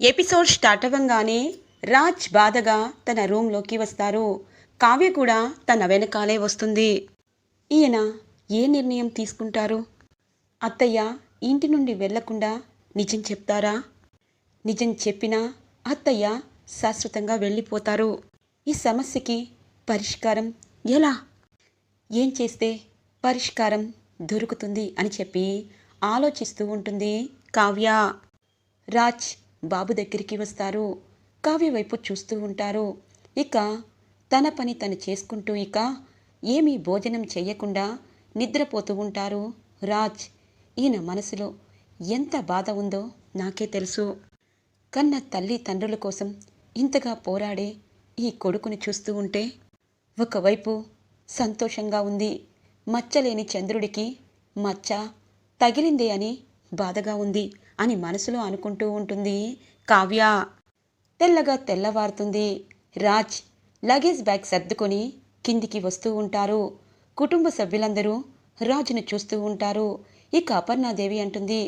Episode start అవ్వంగానే Raj బాధగా తన రూమ్లోకి వస్తారు. కావ్య కూడా తన వెనకాలే వస్తుంది. ఈయన ఏ నిర్ణయం తీసుకుంటారు? అత్తయ్య ఇంటి నుండి వెళ్ళకుండా నిజం చెప్తారా? నిజం చెప్పినా అత్తయ్య శాశ్వతంగా వెళ్ళిపోతారు. ఈ సమస్యకి పరిష్కారం ఎలా? ఏం చేస్తే పరిష్కారం దొరుకుతుంది అని చెప్పి ఆలోచిస్తూ ఉంటుంది కావ్య. రాజ్ బాబు దగ్గరికి వస్తారు. కావ్య వైపు చూస్తూ ఉంటారు. ఇక తన పని తను చేసుకుంటూ ఇక ఏమీ భోజనం చేయకుండా నిద్రపోతూ ఉంటారు. రాజ్ ఈయన మనసులో ఎంత బాధ ఉందో నాకే తెలుసు. కన్న తల్లి తండ్రుల కోసం ఇంతగా పోరాడే ఈ కొడుకుని చూస్తూ ఉంటే ఒకవైపు సంతోషంగా ఉంది. మచ్చలేని చంద్రుడికి మచ్చ తగిలిందే అని బాధగా ఉంది. అని మనసులో అనుకుంటూ ఉంటుంది. కావ్య తెల్లగా తెల్లవారుతుంది. రాజ్ లగేజ్ బ్యాగ్ సర్దుకొని కిందికి వస్తూ ఉంటారు. కుటుంబ సభ్యులందరూ రాజును చూస్తూ ఉంటారు. ఇక అపర్ణాదేవి అంటుంది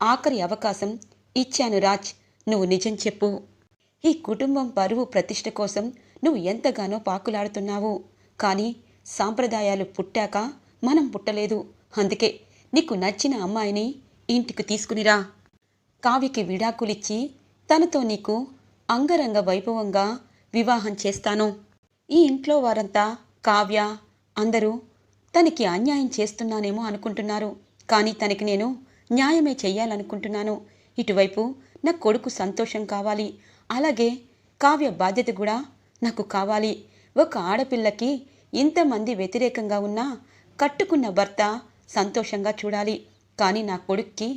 ఆఖరి అవకాశం ఇచ్చాను రాజ్ నువ్వు నిజం చెప్పు. ఈ కుటుంబం పరువు ప్రతిష్ట కోసం నువ్వు ఎంతగానో పాకులాడుతున్నావు. కానీ సాంప్రదాయాలు పుట్టాక మనం పుట్టలేదు. అందుకే నీకు నచ్చిన అమ్మాయిని ఇంటికి తీసుకునిరా. కావికి విడాకులిచ్చి తనతో నీకు అంగరంగ వైభవంగా వివాహం చేస్తాను. ఈ ఇంట్లో వారంతా కావ్య అందరూ తనకి అన్యాయం చేస్తున్నానేమో అనుకుంటున్నారు. కానీ తనకి నేను న్యాయమే చెయ్యాలనుకుంటున్నాను. ఇటువైపు నా కొడుకు సంతోషం కావాలి. అలాగే కావ్య బాధ్యత కూడా నాకు కావాలి. ఒక ఆడపిల్లకి ఇంతమంది వ్యతిరేకంగా ఉన్నా కట్టుకున్న భర్త సంతోషంగా చూడాలి. కానీ నా కొడుక్కి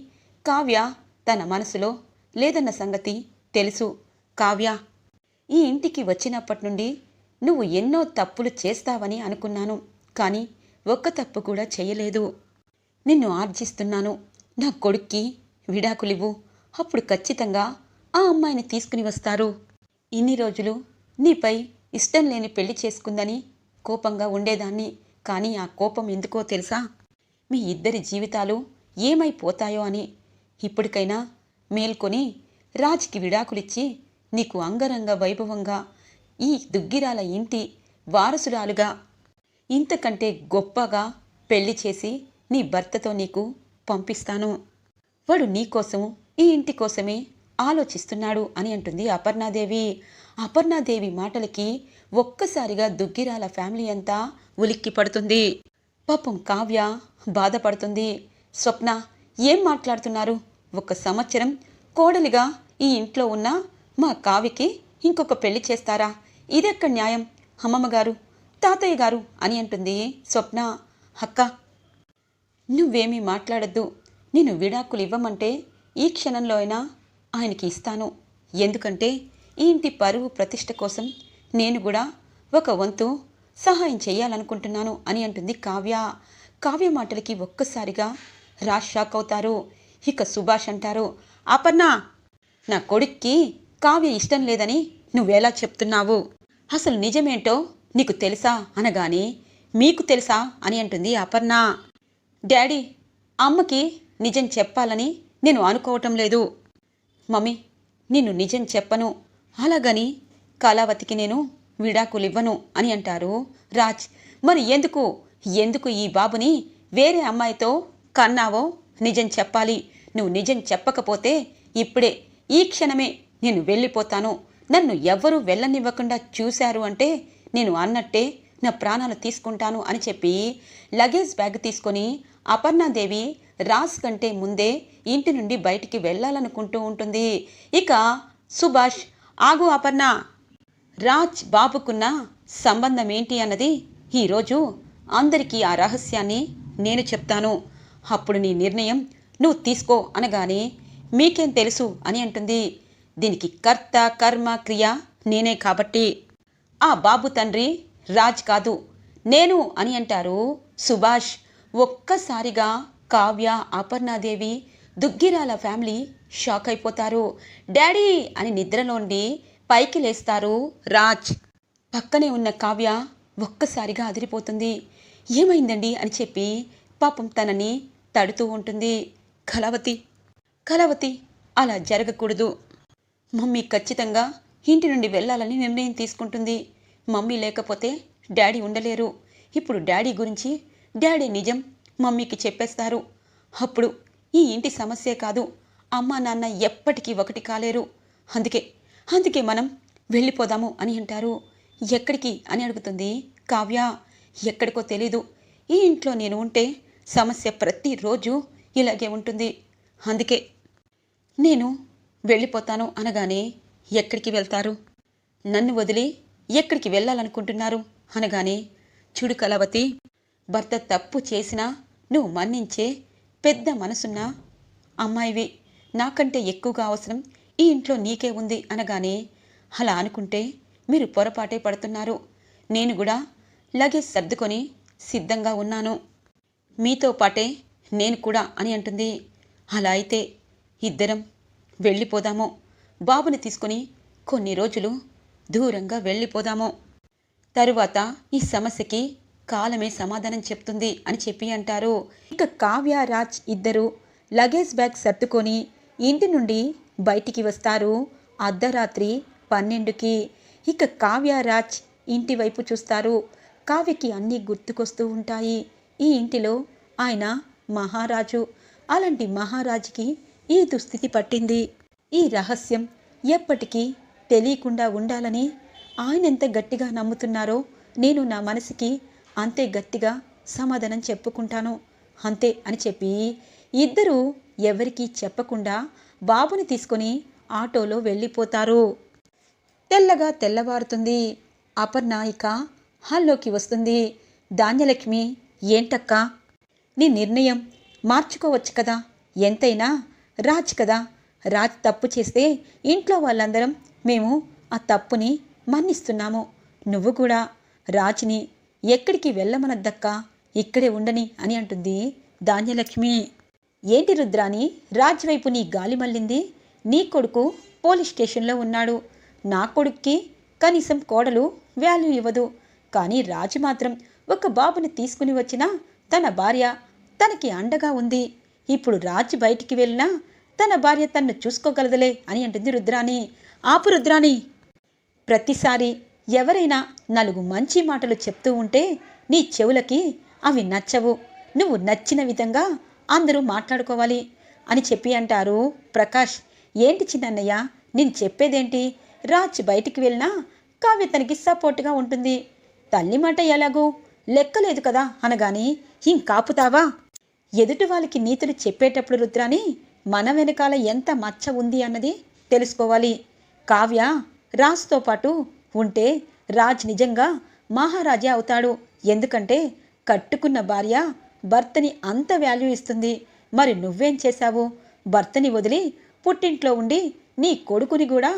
కావ్య తన మనసులో లేదన్న సంగతి తెలుసు. కావ్య ఈ ఇంటికి వచ్చినప్పటి నుండి నువ్వు ఎన్నో తప్పులు చేస్తావని అనుకున్నాను కానీ ఒక్క తప్పు కూడా చేయలేదు. నిన్ను ఆర్జిస్తున్నాను. నా కొడుక్కి విడాకులివ్వు. అప్పుడు ఖచ్చితంగా ఆ అమ్మాయిని తీసుకుని వస్తారు. ఇన్ని రోజులు నీపై ఇష్టం లేని పెళ్ళి చేసుకుందని కోపంగా ఉండేదాన్ని కానీ ఆ కోపం ఎందుకో తెలుసా? మీ ఇద్దరి జీవితాలు ఏమైపోతాయో అని ఇప్పటికైనా మేల్కొని రాజ్కి విడాకులిచ్చి నీకు అంగరంగ వైభవంగా ఈ దుగ్గిరాల ఇంటి వారసురాలుగా ఇంతకంటే గొప్పగా పెళ్ళి చేసి నీ భర్తతో నీకు పంపిస్తాను. వాడు నీకోసం ఈ ఇంటి కోసమే ఆలోచిస్తున్నాడు అని అంటుంది అపర్ణాదేవి. అపర్ణాదేవి మాటలకి ఒక్కసారిగా దుగ్గిరాల ఫ్యామిలీ అంతా ఉలిక్కి పడుతుంది. పాపం కావ్య బాధపడుతుంది. స్వప్న ఏం మాట్లాడుతున్నారు? ఒక సంవత్సరం కోడలిగా ఈ ఇంట్లో ఉన్న మా కావ్యకి ఇంకొక పెళ్ళి చేస్తారా? ఇదెక్కడ న్యాయం. అమ్మమ్మ గారు తాతయ్య గారు అని అంటుంది స్వప్న. అక్క నువ్వేమీ మాట్లాడద్దు. నేను విడాకులు ఇవ్వమంటే ఈ క్షణంలో అయినా ఆయనకి ఇస్తాను. ఎందుకంటే ఈ ఇంటి పరువు ప్రతిష్ట కోసం నేను కూడా ఒక వంతు సహాయం చేయాలనుకుంటున్నాను అని అంటుంది కావ్య. కావ్య మాటలకి ఒక్కసారిగా రాజ్ షాక్ అవుతారు. ఇక సుభాష్ అంటారు. అపర్ణ నా కొడుక్కి కావ్య ఇష్టం లేదని నువ్వెలా చెప్తున్నావు? అసలు నిజమేంటో నీకు తెలుసా అనగానే మీకు తెలుసా? అని అంటుంది అపర్ణ. డాడీ అమ్మకి నిజం చెప్పాలని నేను అనుకోవటం లేదు. మమ్మీ నిన్ను నిజం చెప్పను. అలాగని కళావతికి నేను విడాకులివ్వను అని అంటారు రాజ్. మరి ఎందుకు? ఎందుకు ఈ బాబుని వేరే అమ్మాయితో కన్నావో నిజం చెప్పాలి. నువ్వు నిజం చెప్పకపోతే ఇప్పుడే ఈ క్షణమే నేను వెళ్ళిపోతాను. నన్ను ఎవ్వరూ వెళ్ళనివ్వకుండా చూశారు అంటే నేను అన్నట్టే నా ప్రాణాలు తీసుకుంటాను అని చెప్పి లగేజ్ బ్యాగ్ తీసుకొని అపర్ణాదేవి రాజ్ కంటే ముందే ఇంటి నుండి బయటికి వెళ్ళాలనుకుంటూ ఉంటుంది. ఇక సుభాష్ ఆగు అపర్ణ రాజ్ బాబుకున్న సంబంధం ఏంటి అన్నది ఈరోజు అందరికీ ఆ రహస్యాన్ని నేను చెప్తాను. అప్పుడు నీ నిర్ణయం నువ్వు తీసుకో అనగానే మీకేం తెలుసు అని అంటుంది. దీనికి కర్త కర్మ క్రియ నేనే కాబట్టి. ఆ బాబు తండ్రి రాజ్ కాదు నేను అని అంటారు సుభాష్. ఒక్కసారిగా కావ్య అపర్ణాదేవి దుగ్గిరాల ఫ్యామిలీ షాక్ అయిపోతారు. డాడీ అని నిద్రలోండి పైకి లేస్తారు రాజ్. పక్కనే ఉన్న కావ్య ఒక్కసారిగా అదిరిపోతుంది. ఏమైందండి అని చెప్పి పాపం తనని తడుతూ ఉంటుంది. కలవతి కలవతి అలా జరగకూడదు. మమ్మీ ఖచ్చితంగా ఇంటి నుండి వెళ్ళాలని నిర్ణయం తీసుకుంటుంది. మమ్మీ లేకపోతే డాడీ ఉండలేరు. ఇప్పుడు డాడీ గురించి డాడీ నిజం మమ్మీకి చెప్పేస్తారు. అప్పుడు ఈ ఇంటి సమస్యే కాదు. అమ్మా నాన్న ఎప్పటికీ ఒకటి కాలేరు. అందుకే అందుకే మనం వెళ్ళిపోదాము అని అంటారు. ఎక్కడికి అని అడుగుతుంది కావ్య. ఎక్కడికో తెలీదు. ఈ ఇంట్లో నేను ఉంటే సమస్య ప్రతిరోజు ఇలాగే ఉంటుంది. అందుకే నేను వెళ్ళిపోతాను అనగానే ఎక్కడికి వెళ్తారు? నన్ను వదిలి ఎక్కడికి వెళ్ళాలనుకుంటున్నారు? అనగానే చూడు కలవతి భర్త తప్పు చేసినా నువ్వు మన్నించే పెద్ద మనసున్న అమ్మాయివి. నాకంటే ఎక్కువగా అవసరం ఈ ఇంట్లో నీకే ఉంది అనగానే అలా అనుకుంటే మీరు పొరపాటే పడుతున్నారు. నేను కూడా లగేజ్ సర్దుకొని సిద్ధంగా ఉన్నాను. మీతో పాటే నేను కూడా అని అంటుంది. అలా అయితే ఇద్దరం వెళ్ళిపోదాము. బాబుని తీసుకుని కొన్ని రోజులు దూరంగా వెళ్ళిపోదాము. తరువాత ఈ సమస్యకి కాలమే సమాధానం చెప్తుంది అని చెప్పి అంటారు. ఇక కావ్య రాజ్ ఇద్దరు లగేజ్ బ్యాగ్ సర్దుకొని ఇంటి నుండి బయటికి వస్తారు. అర్ధరాత్రి పన్నెండుకి ఇక కావ్య రాజ్ ఇంటి వైపు చూస్తారు. కావ్యకి అన్నీ గుర్తుకొస్తూ ఉంటాయి. ఈ ఇంటిలో ఆయన మహారాజు. అలాంటి మహారాజుకి ఈ దుస్థితి పట్టింది. ఈ రహస్యం ఎప్పటికీ తెలియకుండా ఉండాలని ఆయన ఎంత గట్టిగా నమ్ముతున్నారో నేను నా మనసుకి అంతే గట్టిగా సమాధానం చెప్పుకుంటాను. అంతే అని చెప్పి ఇద్దరూ ఎవరికీ చెప్పకుండా బాబుని తీసుకొని ఆటోలో వెళ్ళిపోతారు. తెల్లగా తెల్లవారుతుంది. అపర్ణ ఇక హాల్లోకి వస్తుంది. ధాన్యలక్ష్మి ఏంటక్కా? నీ నిర్ణయం మార్చుకోవచ్చు కదా. ఎంతైనా రాజ్ కదా. రాజ్ తప్పు చేస్తే ఇంట్లో వాళ్ళందరం మేము ఆ తప్పుని మన్నిస్తున్నాము. నువ్వు కూడా. రాజ్ని ఎక్కడికి వెళ్ళమనద్దక్కా? ఇక్కడే ఉండని అని అంటుంది ధాన్యలక్ష్మి. ఏంటి రుద్రాని రాజ్ వైపు నీ గాలి మళ్ళింది. నీ కొడుకు పోలీస్ స్టేషన్లో ఉన్నాడు. నా కొడుక్కి కనీసం కోడలు వాల్యూ ఇవ్వదు. కానీ రాజు మాత్రం ఒక బాబుని తీసుకుని వచ్చినా తన భార్య తనకి అండగా ఉంది. ఇప్పుడు రాజు బయటికి వెళ్ళినా తన భార్య తన్ను చూసుకోగలదులే అని అంటుంది రుద్రాణి. ఆపు రుద్రాణి. ప్రతిసారి ఎవరైనా నలుగు మంచి మాటలు చెప్తూ ఉంటే నీ చెవులకి అవి నచ్చవు. నువ్వు నచ్చిన విధంగా అందరూ మాట్లాడుకోవాలి అని చెప్పి అంటారు ప్రకాష్. ఏంటి చిన్నయ్య నేను చెప్పేదేంటి? రాజ్ బయటికి వెళ్ళినా కావ్య తనకి సపోర్ట్గా ఉంటుంది. తల్లి మాట ఎలాగూ? లెక్కలేదు కదా అనగాని ఇంకాపుతావా ఎదుటి వాళ్ళకి నీతులు చెప్పేటప్పుడు రుద్రాని మన వెనకాల ఎంత మచ్చ ఉంది అన్నది తెలుసుకోవాలి. కావ్య రాజ్తో పాటు ఉంటే రాజ్ నిజంగా మహారాజా అవుతాడు. ఎందుకంటే కట్టుకున్న భార్య భర్తని అంత వాల్యూ ఇస్తుంది. మరి నువ్వేం చేశావు? భర్తని వదిలి పుట్టింట్లో ఉండి నీ కొడుకుని కూడా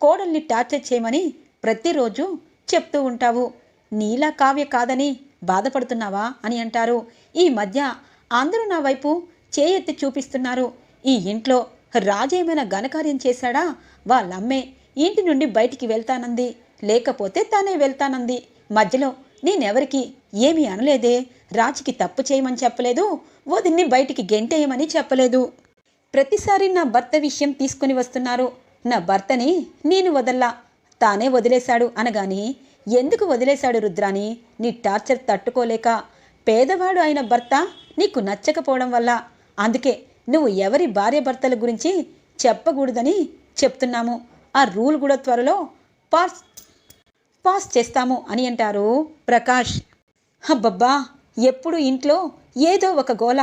కోడల్ని టార్చర్ చేయమని ప్రతిరోజు చెప్తూ ఉంటావు. నీలా కావ్య కాదని బాధపడుతున్నావా అని అంటారు. ఈ మధ్య అందరూ నా వైపు చేయెత్తి చూపిస్తున్నారు. ఈ ఇంట్లో రాజేమైనా ఘనకార్యం చేశాడా? వాళ్ళమ్మే ఇంటి నుండి బయటికి వెళ్తానంది. లేకపోతే తానే వెళ్తానంది. మధ్యలో నేనెవరికి ఏమీ అనలేదే. రాజుకి తప్పు చేయమని చెప్పలేదు. వదిన్ని బయటికి గెంటేయమని చెప్పలేదు. ప్రతిసారి నా భర్త విషయం తీసుకుని వస్తున్నారు. నా భర్తని నేను వదల్లా. తానే వదిలేశాడు అనగాని ఎందుకు వదిలేశాడు రుద్రాని నీ టార్చర్ తట్టుకోలేక పేదవాడు అయిన భర్త నీకు నచ్చకపోవడం వల్ల. అందుకే నువ్వు ఎవరి భార్య భర్తల గురించి చెప్పకూడదని చెప్తున్నాము. ఆ రూల్ కూడా త్వరలో పాస్ పాస్ చేస్తాము అని అంటారు ప్రకాష్. అబ్బబ్బా! ఎప్పుడు ఇంట్లో ఏదో ఒక గోల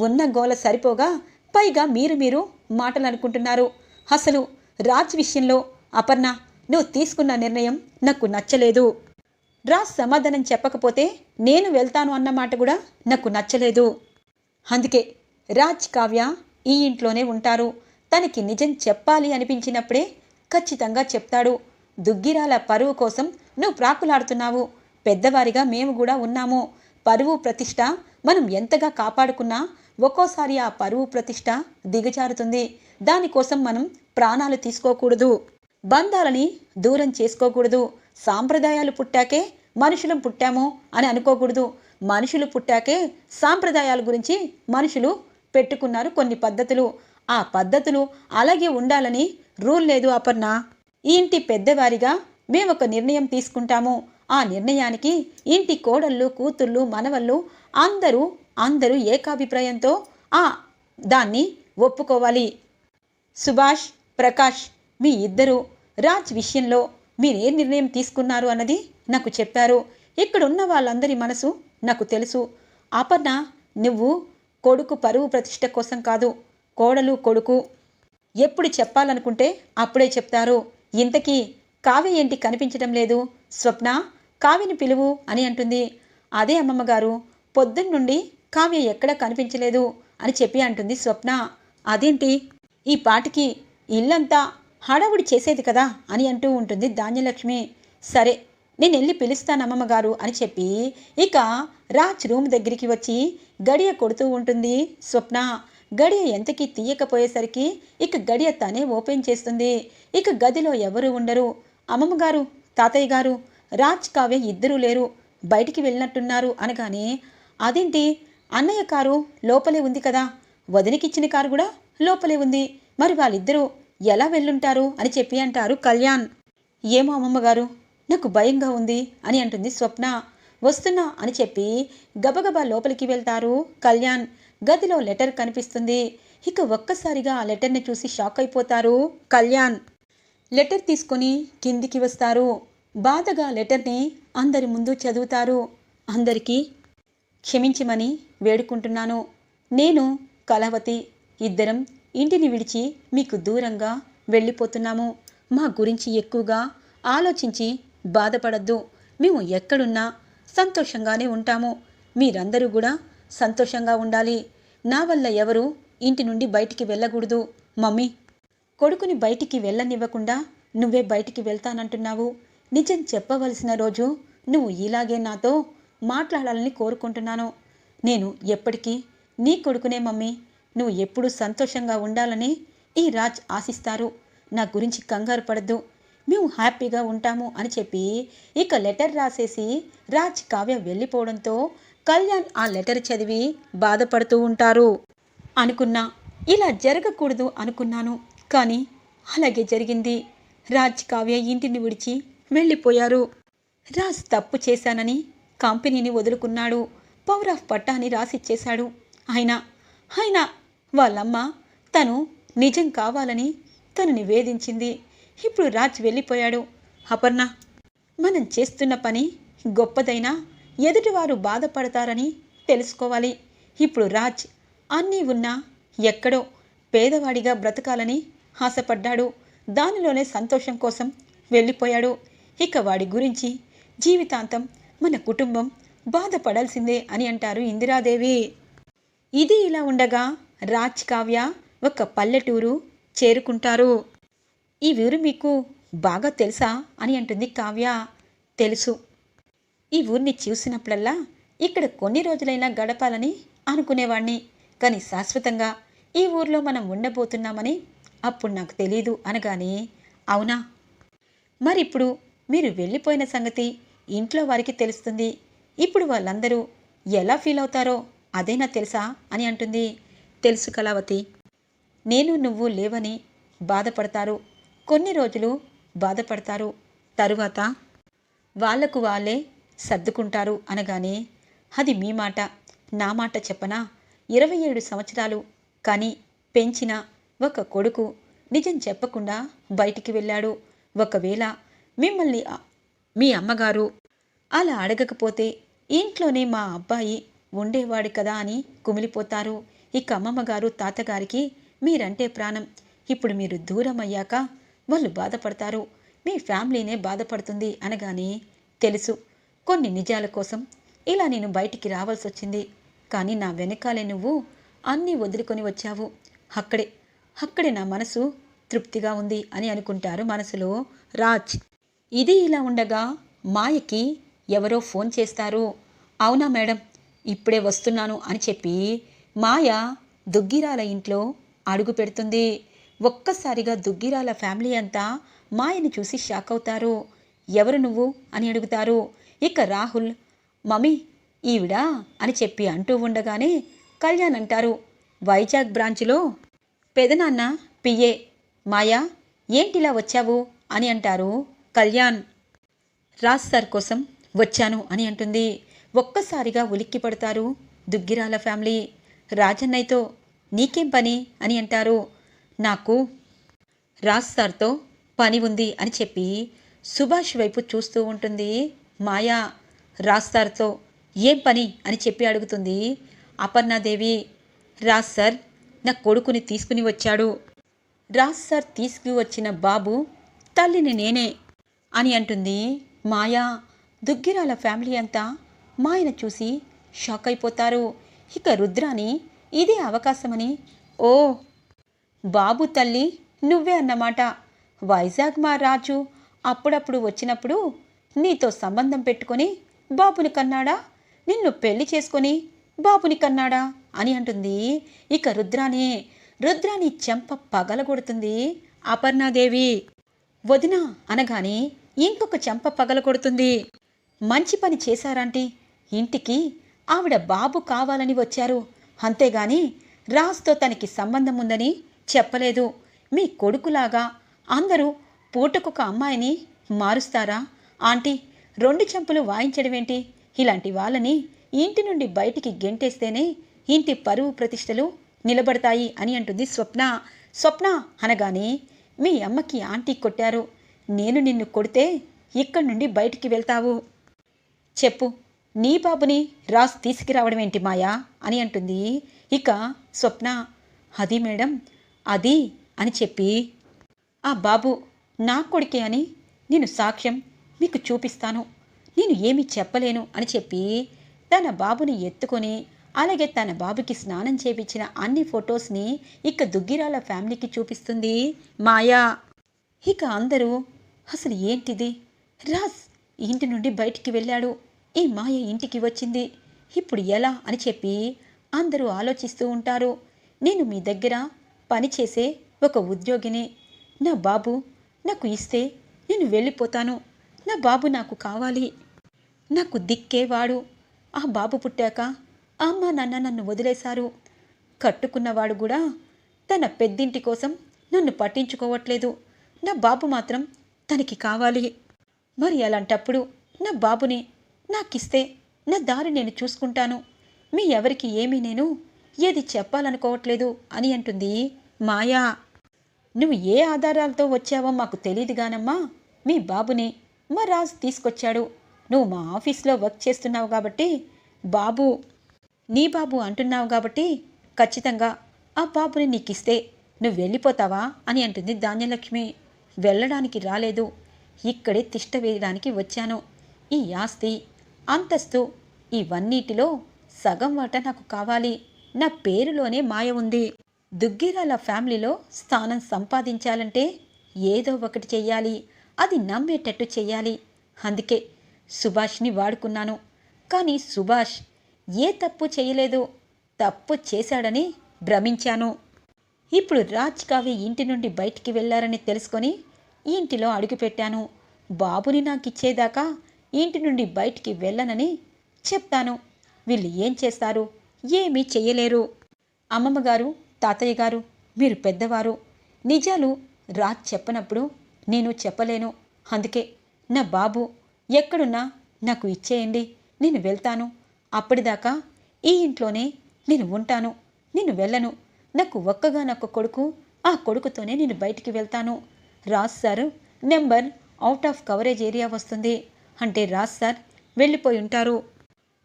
ఉన్న గోల సరిపోగా పైగా మీరు మీరు మాటలు అనుకుంటున్నారు అసలు రాజ్ విషయంలో అపర్ణ నువ్వు తీసుకున్న నిర్ణయం నాకు నచ్చలేదు. రాజ్ సమాధానం చెప్పకపోతే నేను వెళ్తాను అన్న మాట కూడా నాకు నచ్చలేదు. అందుకే రాజ్ కావ్య ఈ ఇంట్లోనే ఉంటారు. తనకి నిజం చెప్పాలి అనిపించినప్పుడే ఖచ్చితంగా చెప్తాడు. దుగ్గిరాల పరువు కోసం నువ్వు ప్రాకులాడుతున్నావు. పెద్దవారిగా మేము కూడా ఉన్నాము. పరువు ప్రతిష్ట మనం ఎంతగా కాపాడుకున్నా ఒక్కోసారి ఆ పరువు ప్రతిష్ట దిగజారుతుంది. దానికోసం మనం ప్రాణాలు తీసుకోకూడదు. బంధాలని దూరం చేసుకోకూడదు. సాంప్రదాయాలు పుట్టాకే మనుషులం పుట్టాము అని అనుకోకూడదు. మనుషులు పుట్టాకే సాంప్రదాయాల గురించి మనుషులు పెట్టుకున్నారు కొన్ని పద్ధతులు. ఆ పద్ధతులు అలాగే ఉండాలని రూల్ లేదు అపర్ణ. ఈ ఇంటి పెద్దవారిగా మేమొక నిర్ణయం తీసుకుంటాము. ఆ నిర్ణయానికి ఇంటి కోడళ్ళు కూతుళ్ళు మనవళ్ళు అందరూ అందరూ ఏకాభిప్రాయంతో ఆ దాన్ని ఒప్పుకోవాలి. సుభాష్ ప్రకాష్ మీ ఇద్దరు రాజ్ విషయంలో మీరు ఏ నిర్ణయం తీసుకున్నారు అన్నది నాకు చెప్పారు. ఇక్కడ ఉన్న వాళ్ళందరి మనసు నాకు తెలుసు. అపర్ణ నువ్వు కొడుకు పరువు ప్రతిష్ట కోసం కాదు కోడలు కొడుకు. ఎప్పుడు చెప్పాలనుకుంటే అప్పుడే చెప్తారు. ఇంతకీ కావ్య ఏంటి కనిపించడం లేదు? స్వప్న కావ్యని పిలువు అని అంటుంది. అదే అమ్మమ్మగారు పొద్దున్నుండి కావ్య ఎక్కడా కనిపించలేదు అని చెప్పి అంటుంది స్వప్న. అదేంటి? ఈ పాటికి ఇల్లంతా హడావుడి చేసేది కదా అని అంటూ ఉంటుంది ధాన్యలక్ష్మి. సరే నేను వెళ్ళి పిలుస్తాను అమ్మమ్మగారు అని చెప్పి ఇక రాజ్ రూమ్ దగ్గరికి వచ్చి గడియ కొడుతూ ఉంటుంది. స్వప్న గడియ ఎంతకి తీయకపోయేసరికి ఇక గడియ తనే ఓపెన్ చేస్తుంది. ఇక గదిలో ఎవరు ఉండరు. అమ్మమ్మ గారు తాతయ్య గారు రాజ్ కావ్య ఇద్దరూ లేరు. బయటికి వెళ్ళినట్టున్నారు అనగానే అదేంటి? అన్నయ్య కారు లోపలే ఉంది కదా. వదినకిచ్చిన కారు కూడా లోపలే ఉంది. మరి వాళ్ళిద్దరూ ఎలా వెళ్ళుంటారు అని చెప్పి అంటారు కళ్యాణ్. ఏమో అమ్మమ్మగారు నాకు భయంగా ఉంది అని అంటుంది స్వప్న. వస్తున్నా అని చెప్పి గబగబా లోపలికి వెళ్తారు కళ్యాణ్. గదిలో లెటర్ కనిపిస్తుంది. ఇక ఒక్కసారిగా ఆ లెటర్ని చూసి షాక్ అయిపోతారు కళ్యాణ్. లెటర్ తీసుకొని కిందికి వస్తారు. బాధగా లెటర్ని అందరి ముందు చదువుతారు. అందరికీ క్షమించమని వేడుకుంటున్నాను. నేను కలవతి ఇద్దరం ఇంటిని విడిచి మీకు దూరంగా వెళ్ళిపోతున్నాము. మా గురించి ఎక్కువగా ఆలోచించి బాధపడద్దు. మేము ఎక్కడున్నా సంతోషంగానే ఉంటాము. మీరందరూ కూడా సంతోషంగా ఉండాలి. నా వల్ల ఎవరు ఇంటి నుండి బయటికి వెళ్ళకూడదు. మమ్మీ కొడుకుని బయటికి వెళ్ళనివ్వకుండా నువ్వే బయటికి వెళ్తానంటున్నావు. నిజం చెప్పవలసిన రోజు నువ్వు ఇలాగే నాతో మాట్లాడాలని కోరుకుంటున్నాను. నేను ఎప్పటికీ నీ కొడుకునే మమ్మీ. నువ్వు ఎప్పుడూ సంతోషంగా ఉండాలని ఈ రాజ్ ఆశిస్తారు. నా గురించి కంగారు పడద్దు. మేము హ్యాపీగా ఉంటాము అని చెప్పి ఇక లెటర్ రాసేసి రాజ్ కావ్య వెళ్ళిపోవడంతో కళ్యాణ్ ఆ లెటర్ చదివి బాధపడుతూ ఉంటారు. అనుకున్నా ఇలా జరగకూడదు అనుకున్నాను. కానీ అలాగే జరిగింది. రాజ్ కావ్య ఇంటిని విడిచి వెళ్ళిపోయారు. రాజ్ తప్పు చేశానని కంపెనీని వదులుకున్నాడు. పవర్ ఆఫ్ పట్టాని రాసిచ్చేశాడు. అయినా అయినా వాళ్ళమ్మ తను నిజం కావాలని తను నివేదించింది. ఇప్పుడు రాజ్ వెళ్ళిపోయాడు. అపర్ణ మనం చేస్తున్న పని గొప్పదైనా ఎదుటివారు బాధపడతారని తెలుసుకోవాలి. ఇప్పుడు రాజ్ అన్నీ ఉన్నా ఎక్కడో పేదవాడిగా బ్రతకాలని ఆశపడ్డాడు. దానిలోనే సంతోషం కోసం వెళ్ళిపోయాడు. ఇక వాడి గురించి జీవితాంతం మన కుటుంబం బాధపడాల్సిందే అని అంటారు ఇందిరాదేవి. ఇది ఇలా ఉండగా రాజ్ కావ్య ఒక పల్లెటూరు చేరుకుంటారు. ఈ ఊరు మీకు బాగా తెలుసా అని అంటుంది కావ్య. తెలుసు. ఈ ఊరిని చూసినప్పుడల్లా ఇక్కడ కొన్ని రోజులైనా గడపాలని అనుకునేవాణ్ణి. కానీ శాశ్వతంగా ఈ ఊర్లో మనం ఉండబోతున్నామని అప్పుడు నాకు తెలీదు అనగానే అవునా? మరిప్పుడు మీరు వెళ్ళిపోయిన సంగతి ఇంట్లో వారికి తెలుస్తుంది. ఇప్పుడు వాళ్ళందరూ ఎలా ఫీల్ అవుతారో అదేనా తెలుసా అని అంటుంది. తెలుసు కళావతి. నేను నువ్వు లేవని బాధపడతారు. కొన్ని రోజులు బాధపడతారు. తరువాత వాళ్ళకు వాళ్ళే సర్దుకుంటారు అనగానే అది మీ మాట నా మాట చెప్పనా? ఇరవై ఏడు సంవత్సరాలు కానీ పెంచిన ఒక కొడుకు నిజం చెప్పకుండా బయటికి వెళ్ళాడు. ఒకవేళ మిమ్మల్ని మీ అమ్మగారు అలా అడగకపోతే ఇంట్లోనే మా అబ్బాయి ఉండేవాడు కదా అని కుమిలిపోతారు. ఇక అమ్మమ్మగారు తాతగారికి మీరంటే ప్రాణం. ఇప్పుడు మీరు దూరం అయ్యాక వాళ్ళు బాధపడతారు. మీ ఫ్యామిలీనే బాధపడుతుంది అనగానే తెలుసు. కొన్ని నిజాల కోసం ఇలా నేను బయటికి రావాల్సి వచ్చింది కానీ నా వెనకాలే నువ్వు అన్నీ వదులుకొని వచ్చావు. అక్కడే అక్కడే నా మనసు తృప్తిగా ఉంది అని అనుకుంటారు మనసులో రాజ్. ఇది ఇలా ఉండగా మాయకి ఎవరో ఫోన్ చేస్తారు. అవునా మేడం ఇప్పుడే వస్తున్నాను అని చెప్పి మాయ దుగ్గిరాల ఇంట్లో అడుగు పెడుతుంది. ఒక్కసారిగా దుగ్గిరాల ఫ్యామిలీ అంతా మాయని చూసి షాక్ అవుతారు. ఎవరు నువ్వు? అని అడుగుతారు. ఇక రాహుల్ మమ్మీ ఈవిడా? అని చెప్పి అంటూ ఉండగానే కళ్యాణ్ అంటారు వైజాగ్ బ్రాంచ్లో పెదనాన్న పిఏ మాయా ఏంటిలా వచ్చావు? అని అంటారు కళ్యాణ్. రాజ్ సార్ కోసం వచ్చాను అని అంటుంది. ఒక్కసారిగా ఉలిక్కి పడతారు దుగ్గిరాల ఫ్యామిలీ. రాజన్నయ్యతో నీకేం పని? అని అంటారు. నాకు రాజ్ సార్తో పని ఉంది అని చెప్పి సుభాష్ వైపు చూస్తూ ఉంటుంది. మాయా రాజ్ సార్తో ఏం పని? అని చెప్పి అడుగుతుంది. అపర్ణాదేవి రాజ్ సార్ నా కొడుకుని తీసుకుని వచ్చాడు. రాజ్ సార్ తీసుకువచ్చిన బాబు తల్లిని నేనే అని అంటుంది. మాయా దుగ్గిరాల ఫ్యామిలీ అంతా మాయను చూసి షాక్ అయిపోతారు. ఇక రుద్రాని ఇదే అవకాశమని. ఓ బాబు తల్లి నువ్వే అన్నమాట. వైజాగ్ మా రాజు అప్పుడప్పుడు వచ్చినప్పుడు నీతో సంబంధం పెట్టుకొని బాబుని కన్నాడా? నిన్ను పెళ్ళి చేసుకొని బాబుని కన్నాడా? అని అంటుంది. ఇక రుద్రాని రుద్రాని చెంప పగలగొడుతుంది. అపర్ణాదేవి వదిన అనగానే ఇంకొక చెంప పగలగొడుతుంది. మంచి పని చేశారంటీ. ఇంటికి ఆవిడ బాబు కావాలని వచ్చారు. అంతేగాని రాజ్తో తనకి సంబంధం ఉందని చెప్పలేదు. మీ కొడుకులాగా అందరూ పూటకొక అమ్మాయిని మారుస్తారా? ఆంటీ రెండు చెంపులు వాయించడమేంటి ఇలాంటి వాళ్ళని ఇంటి నుండి బయటికి గెంటేస్తేనే ఇంటి పరువు ప్రతిష్టలు నిలబడతాయి అని అంటుంది స్వప్న. స్వప్న అనగానే మీ అమ్మకి ఆంటీ కొట్టారు. నేను నిన్ను కొడితే ఇక్కడి నుండి బయటికి వెళ్తావు. చెప్పు. నీ బాబుని రాస్ తీసుకురావడం ఏంటి మాయా? అని అంటుంది. ఇక స్వప్న అది మేడం అది అని చెప్పి ఆ బాబు నా కొడుకే అని నేను సాక్ష్యం మీకు చూపిస్తాను. నేను ఏమీ చెప్పలేను అని చెప్పి తన బాబుని ఎత్తుకొని అలాగే తన బాబుకి స్నానం చేపించిన అన్ని ఫొటోస్ని ఇక దుగ్గిరాల ఫ్యామిలీకి చూపిస్తుంది మాయా. ఇక అందరూ అసలు ఏంటిది? రాజ్ ఇంటి నుండి బయటికి వెళ్ళాడు. ఈ మాయ ఇంటికి వచ్చింది. ఇప్పుడు ఎలా అని చెప్పి అందరూ ఆలోచిస్తూ ఉంటారు. నేను మీ దగ్గర పనిచేసే ఒక ఉద్యోగిని. నా బాబు నాకు ఇస్తే నేను వెళ్ళిపోతాను. నా బాబు నాకు కావాలి. నాకు దిక్కేవాడు. ఆ బాబు పుట్టాక అమ్మ నాన్న నన్ను వదిలేశారు. కట్టుకున్నవాడు కూడా తన పెద్దింటి కోసం నన్ను పట్టించుకోవట్లేదు. నా బాబు మాత్రం తనకి కావాలి. మరి అలాంటప్పుడు నా బాబుని నాకిస్తే నా దారి నేను చూసుకుంటాను. మీ ఎవరికి ఏమీ నేను ఏది చెప్పాలనుకోవట్లేదు అని అంటుంది మాయా. నువ్వు ఏ ఆధారాలతో వచ్చావో మాకు తెలియదుగానమ్మా మీ బాబుని మా రాజు తీసుకొచ్చాడు. నువ్వు మా ఆఫీస్లో వర్క్ చేస్తున్నావు కాబట్టి బాబు నీ బాబు అంటున్నావు కాబట్టి ఖచ్చితంగా ఆ బాబుని నీకిస్తే నువ్వు వెళ్ళిపోతావా అని అంటుంది ధాన్యలక్ష్మి. వెళ్ళడానికి రాలేదు. ఇక్కడే తిష్ట వేయడానికి వచ్చాను. ఈ ఆస్తి అంతస్తు ఇవన్నిటిలో సగం వాట నాకు కావాలి. నా పేరులోనే మాయ ఉంది. దుగ్గిరాల ఫ్యామిలీలో స్థానం సంపాదించాలంటే ఏదో ఒకటి చెయ్యాలి. అది నమ్మేటట్టు చెయ్యాలి. అందుకే సుభాష్ని వాడుకున్నాను. కానీ సుభాష్ ఏ తప్పు చేయలేదు తప్పు చేశాడని భ్రమించాను. ఇప్పుడు రాజ్ కావ్య ఇంటి నుండి బయటికి వెళ్ళారని తెలుసుకొని ఇంటిలో అడుగుపెట్టాను. బాబుని నాకు ఇచ్చేదాకా ఇంటి నుండి బయటికి వెళ్ళనని చెప్తాను. వీళ్ళు ఏం చేస్తారు? ఏమీ చెయ్యలేరు. అమ్మమ్మగారు తాతయ్య గారు మీరు పెద్దవారు. నిజాలు రాజ్ చెప్పనప్పుడు నేను చెప్పలేను. అందుకే నా బాబు ఎక్కడున్నా నాకు ఇచ్చేయండి. నేను వెళ్తాను. అప్పటిదాకా ఈ ఇంట్లోనే నేను ఉంటాను. నేను వెళ్ళను. నాకు ఒక్కగా నాకు కొడుకు ఆ కొడుకుతోనే నేను బయటికి వెళ్తాను. Raj sir number out of coverage area వస్తుంది. అంటే రాజ్ సార్ వెళ్ళిపోయి ఉంటారు.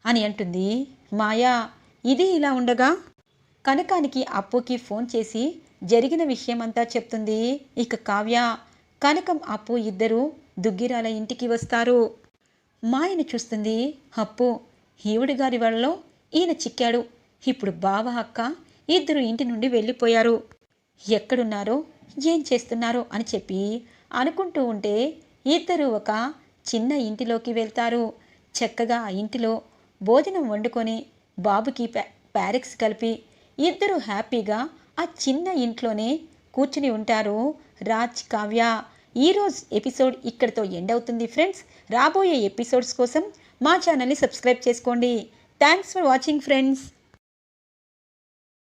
అని అంటుంది. మాయా ఇది ఇలా ఉండగా? కనకానికి అప్పుకి ఫోన్ చేసి జరిగిన విషయమంతా చెప్తుంది. ఇక కావ్య కనకం అప్పు ఇద్దరు దుగ్గిరాల ఇంటికి వస్తారు. మాయను చూస్తుంది. అప్పు ఈవిడి గారి వాళ్ళలో ఈయన చిక్కాడు. ఇప్పుడు బావ అక్క ఇద్దరు ఇంటి నుండి వెళ్ళిపోయారు. ఎక్కడున్నారో ఏం చేస్తున్నారో అని చెప్పి అనుకుంటూ ఉంటే ఇద్దరు ఒక చిన్న ఇంటిలోకి వెళ్తారు. చక్కగా ఆ ఇంటిలో భోజనం వండుకొని బాబుకి ప్యా ప్యారెక్స్ కలిపి ఇద్దరు హ్యాపీగా ఆ చిన్న ఇంట్లోనే కూర్చుని ఉంటారు. రాజ్ కావ్య ఈరోజు ఎపిసోడ్ ఇక్కడితో ఎండ్ అవుతుంది ఫ్రెండ్స్. రాబోయే ఎపిసోడ్స్ కోసం మా ఛానల్ని సబ్స్క్రైబ్ చేసుకోండి. Thanks for watching friends.